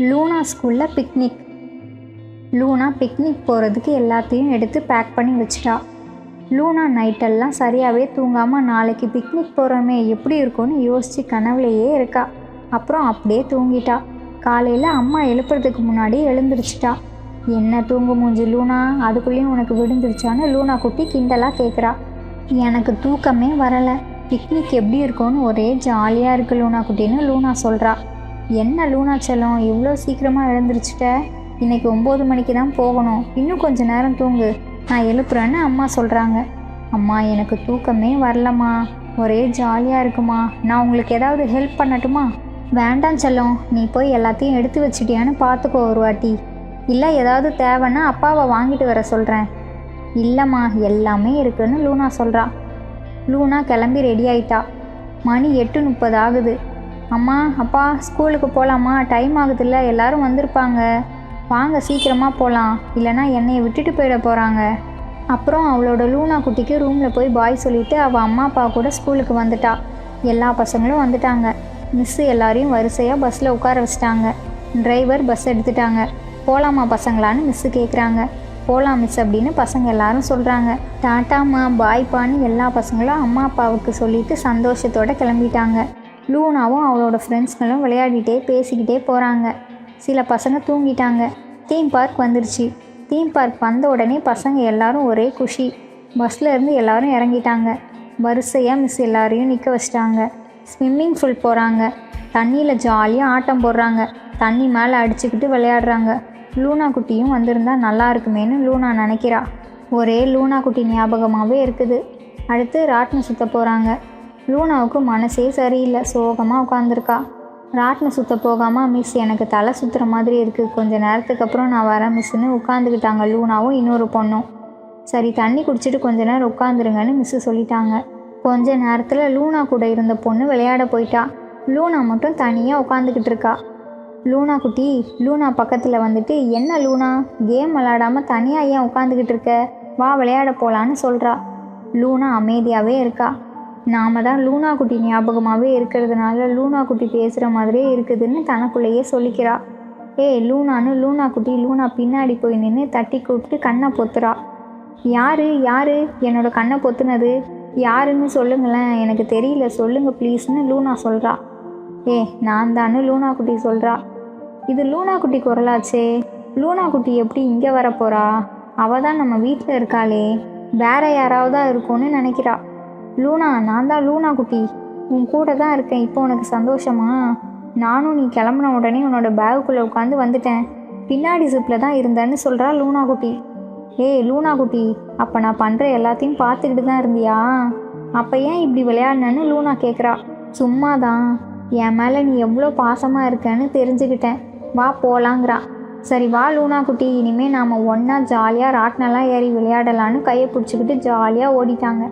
லூனா ஸ்கூலில் picnic Luna picnic போகிறதுக்கு எல்லாத்தையும் எடுத்து பேக் பண்ணி வச்சிட்டா. லூனா நைட்டெல்லாம் சரியாகவே தூங்காமல் நாளைக்கு பிக்னிக் போகிறோமே எப்படி இருக்கும்னு யோசித்து கனவுலையே இருக்கா. அப்புறம் அப்படியே தூங்கிட்டா. காலையில் அம்மா எழுப்புறதுக்கு முன்னாடி எழுந்திரிச்சிட்டா. என்ன தூங்கு மூஞ்சி லூனா? அதுக்குள்ளேயும் உனக்கு விழுந்துருச்சான்னு லூனா குட்டி கிண்டலாக கேட்குறா எனக்கு தூக்கமே வரலை. பிக்னிக் எப்படி இருக்கும்னு ஒரே ஜாலியாக இருக்கு லூனா குட்டின்னு லூனா சொல்கிறா என்ன லூனா செல்லம் இவ்வளோ சீக்கிரமாக எழுந்திரிச்சிட்ட. இன்னைக்கு ஒம்பது மணிக்கு தான் போகணும். இன்னும் கொஞ்சம் நேரம் தூங்கு. நான் எழுப்புறேன்னு அம்மா சொல்கிறாங்க அம்மா எனக்கு தூக்கமே வரலம்மா. ஒரே ஜாலியாக இருக்குமா. நான் உங்களுக்கு ஏதாவது ஹெல்ப் பண்ணட்டுமா? வேண்டாம் செல்லம். நீ போய் எல்லாத்தையும் எடுத்து வச்சிட்டியான்னு பார்த்துக்கோ ஒரு வாட்டி. இல்லை ஏதாவது தேவைன்னா அப்பாவை வாங்கிட்டு வர சொல்கிறேன் இல்லைம்மா எல்லாமே இருக்குன்னு லூனா சொல்கிறா லூனா கிளம்பி ரெடி ஆயிட்டா. மணி எட்டு முப்பது ஆகுது. அம்மா அப்பா ஸ்கூலுக்கு போகலாமா டைம் ஆகுதுல்ல எல்லாரும் வந்திருப்பாங்க. வாங்க சீக்கிரமாக போகலாம் இல்லைன்னா என்னையை விட்டுட்டு போயிட போகிறாங்க அப்புறம் அவளோட லூனா குட்டிக்கு ரூமில் போய் பாய் சொல்லிவிட்டு அவள் அம்மா அப்பா கூட ஸ்கூலுக்கு வந்துட்டா. எல்லா பசங்களும் வந்துட்டாங்க. மிஸ்ஸு எல்லாரையும் வரிசையாக பஸ்ஸில் உட்கார வச்சிட்டாங்க. டிரைவர் பஸ் எடுத்துட்டாங்க. போகலாமா பசங்களான்னு மிஸ்ஸு கேட்குறாங்க போகலாம் மிஸ் அப்படின்னு பசங்க எல்லாரும் சொல்கிறாங்க டாட்டாம்மா பாய்ப்பான்னு எல்லா பசங்களும் அம்மா அப்பாவுக்கு சொல்லிட்டு சந்தோஷத்தோடு கிளம்பிட்டாங்க. லூனாவும் அவளோட ஃப்ரெண்ட்ஸ்களும் விளையாடிட்டே பேசிக்கிட்டே போகிறாங்க சில பசங்க தூங்கிட்டாங்க. தீம் பார்க் வந்துருச்சு. தீம் பார்க் வந்த உடனே பசங்க எல்லாரும் ஒரே குஷி. பஸ்ஸில் இருந்து எல்லாரும் இறங்கிட்டாங்க. வரிசையாக மிஸ் எல்லாரையும் நிற்க வச்சிட்டாங்க. ஸ்விம்மிங் ஃபுல் போகிறாங்க தண்ணியில் ஜாலியாக ஆட்டம் போடுறாங்க. தண்ணி மேலே அடிச்சுக்கிட்டு விளையாடுறாங்க. லூனா குட்டியும் வந்திருந்தா நல்லா இருக்குமேன்னு லூனா நினைக்கிறா. ஒரே லூனா குட்டி ஞாபகமாகவே இருக்குது. அடுத்து ராட்டினம் சுற்ற போகிறாங்க லூனாவுக்கு மனசே சரியில்லை சோகமாக உட்காந்துருக்கா ராட்டினம் சுத்த போகாமல் மிஸ் எனக்கு தலை சுற்றுற மாதிரி இருக்குது கொஞ்ச நேரத்துக்கு அப்புறம் நான் வரேன் மிஸ்ஸுன்னு உட்காந்துக்கிட்டாங்க லூனாவும் இன்னொரு பொண்ணும். சரி தண்ணி குடிச்சிட்டு கொஞ்ச நேரம் உட்காந்துருங்கன்னு மிஸ்ஸு சொல்லிட்டாங்க. கொஞ்ச நேரத்தில் லூனா கூட இருந்த பொண்ணு விளையாட போயிட்டா. லூனா மட்டும் தனியாக உட்காந்துக்கிட்டு இருக்கா. லூனா குட்டி லூனா பக்கத்தில் வந்துட்டு என்ன லூனா கேம் விளையாடாமல் தனியாக ஏன் உட்காந்துக்கிட்டு இருக்க? வா விளையாட போகலான்னு சொல்கிறா லூனா அமைதியாகவே இருக்கா. நாம தான் லூனா குட்டி ஞாபகமாகவே இருக்கிறதுனால லூனா குட்டி பேசுகிற மாதிரியே இருக்குதுன்னு தனக்குள்ளேயே சொல்லிக்கிறா. ஏய் லூனான்னு லூனா குட்டி லூனா பின்னாடி போய் நின்று தட்டி கூப்பிட்டு கண்ணை பொத்துறா. யாரு? யாரு? என்னோட கண்ணை பொத்துனது? யாருன்னு சொல்லுங்களேன். எனக்கு தெரியல. சொல்லுங்க ப்ளீஸ்னு லூனா சொல்கிறா ஏ நான் தானு லூனா குட்டி சொல்கிறா இது லூனா குட்டி குரலாச்சே. லூனா குட்டி எப்படி இங்கே வர அவள் தான் நம்ம வீட்டில் இருக்காளே. வேற யாராவதா இருக்கும்னு நினைக்கிறா. லூனா நான் தான் லூனா குட்டி. உன் கூட தான் இருக்கேன். இப்போ உனக்கு சந்தோஷமா? நானும் நீ கிளம்புன உடனே உன்னோட பேகுக்குள்ளே உட்காந்து வந்துட்டேன். பின்னாடி ஜிப்பில் தான் இருந்தேன்னு சொல்கிறா லூனா குட்டி. ஏய் லூனா குட்டி அப்போ நான் பண்ணுற எல்லாத்தையும் பார்த்துக்கிட்டு தான் இருந்தியா? அப்போ ஏன் இப்படி விளையாடினேன்னு லூனா கேட்குறா சும்மா தான் என் மேலே நீ எவ்வளோ பாசமாக இருக்கேன்னு தெரிஞ்சுக்கிட்டேன். வா போலாங்கிறா. சரி வா லூனா குட்டி. இனிமேல் நாம் ஒன்றா ஜாலியாக ராட்டினெல்லாம் ஏறி விளையாடலான்னு கையை பிடிச்சிக்கிட்டு ஜாலியாக ஓடிட்டாங்க.